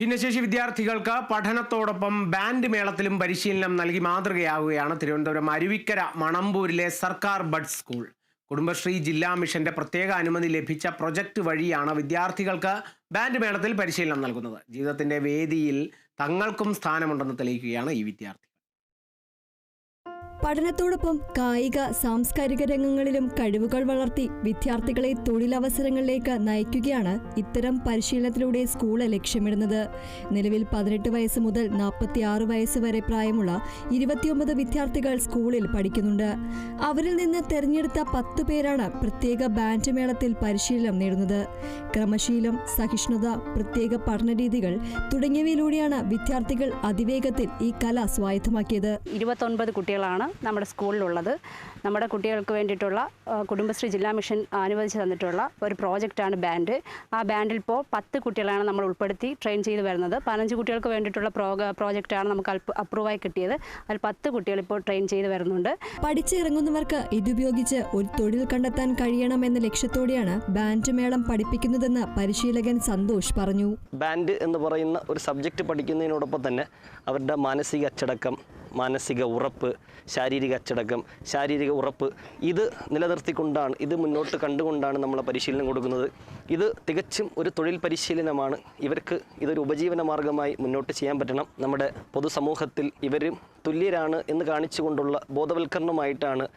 ഭിന്നശേഷി വിദ്യാർത്ഥികൾക്ക് പഠനത്തോടൊപ്പം ബാൻഡ് മേളത്തിലും പരിശീലനം നൽകി മാതൃകയാവുകയാണ് തിരുവനന്തപുരം അരുവിക്കര മണമ്പൂരിലെ സർക്കാർ ബഡ് സ്കൂൾ. കുടുംബശ്രീ ജില്ലാ മിഷന്റെ പ്രത്യേക അനുമതി ലഭിച്ച പ്രൊജക്ട് വഴിയാണ് വിദ്യാർത്ഥികൾക്ക് ബാൻഡ് മേളത്തിൽ പരിശീലനം നൽകുന്നത്. ജീവിതത്തിന്റെ വേദിയിൽ തങ്ങൾക്കും സ്ഥാനമുണ്ടെന്ന് തെളിയിക്കുകയാണ് ഈ വിദ്യാർത്ഥി. പഠനത്തോടൊപ്പം കായിക സാംസ്കാരിക രംഗങ്ങളിലും കഴിവുകൾ വളർത്തി വിദ്യാർത്ഥികളെ തൊഴിലവസരങ്ങളിലേക്ക് നയിക്കുകയാണ് ഇത്തരം പരിശീലനത്തിലൂടെ സ്കൂൾ ലക്ഷ്യമിടുന്നത്. നിലവിൽ പതിനെട്ട് വയസ്സ് മുതൽ നാൽപ്പത്തി ആറ് വയസ്സ് വരെ പ്രായമുള്ള ഇരുപത്തിയൊമ്പത് വിദ്യാർത്ഥികൾ സ്കൂളിൽ പഠിക്കുന്നുണ്ട്. അവരിൽ നിന്ന് തെരഞ്ഞെടുത്ത പത്ത് പേരാണ് പ്രത്യേക ബാൻഡ് മേളത്തിൽ പരിശീലനം നേടുന്നത്. ക്രമശീലം സഹിഷ്ണുത പ്രത്യേക പഠനരീതികൾ തുടങ്ങിയവയിലൂടെയാണ് വിദ്യാർത്ഥികൾ അതിവേഗത്തിൽ ഈ കല സ്വായത്തമാക്കിയത്. ഇരുപത്തൊൻപത് കുട്ടികളാണ് നമ്മുടെ സ്കൂളിലുള്ളത്. നമ്മുടെ കുട്ടികൾക്ക് വേണ്ടിയിട്ടുള്ള കുടുംബശ്രീ ജില്ലാ മിഷൻ അനുവദിച്ച് തന്നിട്ടുള്ള ഒരു പ്രോജക്റ്റാണ് ബാൻഡ്. ആ ബാൻഡിൽ ഇപ്പോൾ പത്ത് കുട്ടികളാണ് നമ്മൾ ഉൾപ്പെടുത്തി ട്രെയിൻ ചെയ്ത് വരുന്നത്. പതിനഞ്ച് കുട്ടികൾക്ക് വേണ്ടിയിട്ടുള്ള പ്രോജക്റ്റാണ് നമുക്ക് അപ്രൂവായി കിട്ടിയത്. അതിൽ പത്ത് കുട്ടികൾ ഇപ്പോൾ ട്രെയിൻ ചെയ്ത് വരുന്നുണ്ട്. പഠിച്ചിറങ്ങുന്നവർക്ക് ഇതുപയോഗിച്ച് ഒരു തൊഴിൽ കണ്ടെത്താൻ കഴിയണം എന്ന ലക്ഷ്യത്തോടെയാണ് ബാൻഡ് മേളം പഠിപ്പിക്കുന്നതെന്ന് പരിശീലകൻ സന്തോഷ് പറഞ്ഞു. ബാൻഡ് എന്ന് പറയുന്ന ഒരു സബ്ജക്റ്റ് പഠിക്കുന്നതിനോടൊപ്പം തന്നെ അവരുടെ മാനസിക അച്ചടക്കം മാനസിക ഉറപ്പ് ശാരീരിക അച്ചടക്കം ശാരീരിക ഉറപ്പ് ഇത് നിലനിർത്തിക്കൊണ്ടാണ് ഇത് മുന്നോട്ട് കണ്ടുകൊണ്ടാണ് നമ്മൾ പരിശീലനം കൊടുക്കുന്നത്. ഇത് തികച്ചും ഒരു തൊഴിൽ പരിശീലനമാണ്. ഇവർക്ക് ഇതൊരു ഉപജീവന മാർഗമായി മുന്നോട്ട് ചെയ്യാൻ പറ്റണം. നമ്മുടെ പൊതുസമൂഹത്തിൽ ഇവരും തുല്യരാണ് എന്ന് കാണിച്ചുകൊണ്ടുള്ള ബോധവൽക്കരണമായിട്ടാണ്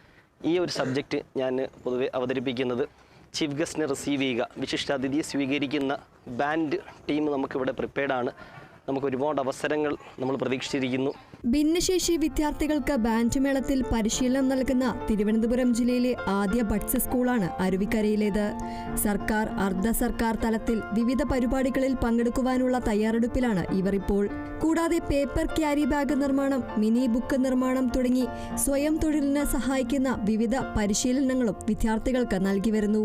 ഈ ഒരു സബ്ജക്റ്റ് ഞാൻ പൊതുവെ അവതരിപ്പിക്കുന്നത്. ചീഫ് ഗസ്റ്റിനെ റിസീവ് ചെയ്യുക. വിശിഷ്ടാതിഥിയെ സ്വീകരിക്കുന്ന ബാൻഡ് ടീം നമുക്കിവിടെ പ്രിപ്പയർഡാണ് നമുക്ക് ഒരുപാട് അവസരങ്ങൾ നമ്മൾ പ്രതീക്ഷിച്ചിരിക്കുന്നു. ഭിന്നശേഷി വിദ്യാർത്ഥികൾക്ക് ബാൻഡ് മേളത്തിൽ പരിശീലനം നൽകുന്ന തിരുവനന്തപുരം ജില്ലയിലെ ആദ്യ ബഡ്സ് സ്കൂളാണ് അരുവിക്കരയിലേത്. സർക്കാർ അർദ്ധ സർക്കാർ തലത്തിൽ വിവിധ പരിപാടികളിൽ പങ്കെടുക്കുവാനുള്ള തയ്യാറെടുപ്പിലാണ് ഇവർ ഇപ്പോൾ. കൂടാതെ പേപ്പർ ക്യാരി ബാഗ് നിർമ്മാണം മിനി ബുക്ക് നിർമ്മാണം തുടങ്ങി സ്വയം തൊഴിലിന് സഹായിക്കുന്ന വിവിധ പരിശീലനങ്ങളും വിദ്യാർത്ഥികൾക്ക് നൽകി വരുന്നു.